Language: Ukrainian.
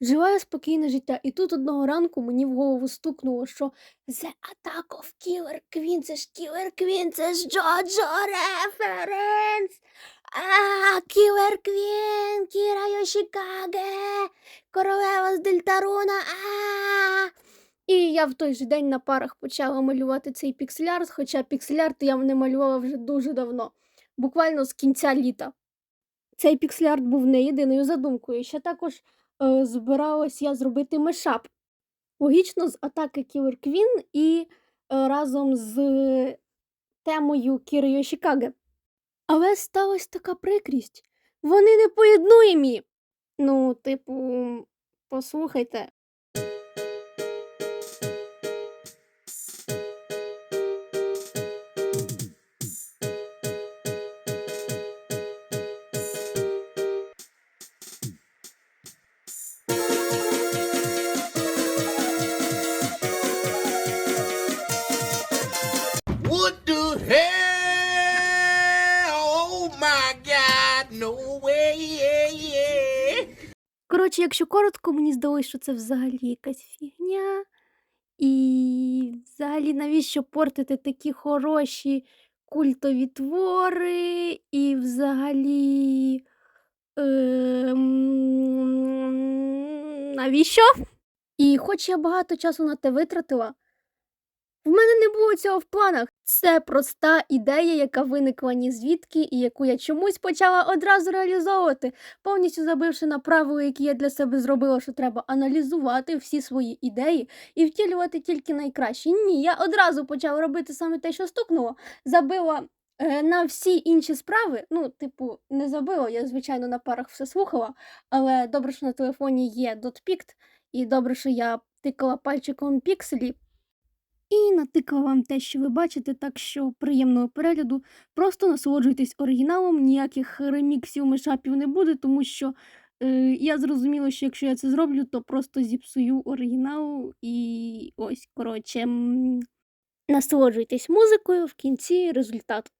Жила я спокійне життя, і тут одного ранку мені в голову стукнуло, що The Attack of Killer Queen, це ж Killer Queen, це ж Джоджо референс. А, Killer Queen, Кіра Йошікаге, королева з Дельтаруна. А. І я в той же день на парах почала малювати цей піксель-арт, хоча піксель-арт я не малювала вже дуже давно, буквально з кінця літа. Цей піксель-арт був не єдиною задумкою. Ще також е, збиралась я зробити мешап. Логічно, з атаки Killer Queen і е, разом з темою Кіри Йошікаге. Але сталася така прикрість. Вони не поєднуємі. Ну, типу, послухайте. What the hell? Oh my god, no way, yeah, yeah. Коротше, якщо коротко, мені здалося, що це взагалі якась фігня. І взагалі, навіщо портити такі хороші культові твори? І взагалі. Ем... Навіщо? І хоч я багато часу на те витратила, в мене не було цього в планах. Це проста ідея, яка виникла ні звідки, і яку я чомусь почала одразу реалізовувати, повністю забивши на правила, які я для себе зробила, що треба аналізувати всі свої ідеї і втілювати тільки найкращі. Ні, я одразу почала робити саме те, що стукнуло. Забила е, на всі інші справи. Ну, типу, не забила, я, звичайно, на парах все слухала, але добре, що на телефоні є дотпікт, і добре, що я тикала пальчиком пікселі. І натикала вам те, що ви бачите, так що приємного перегляду. Просто насолоджуйтесь оригіналом, ніяких реміксів, мешапів не буде, тому що е, я зрозуміла, що якщо я це зроблю, то просто зіпсую оригінал і ось, коротше, насолоджуйтесь музикою в кінці результат.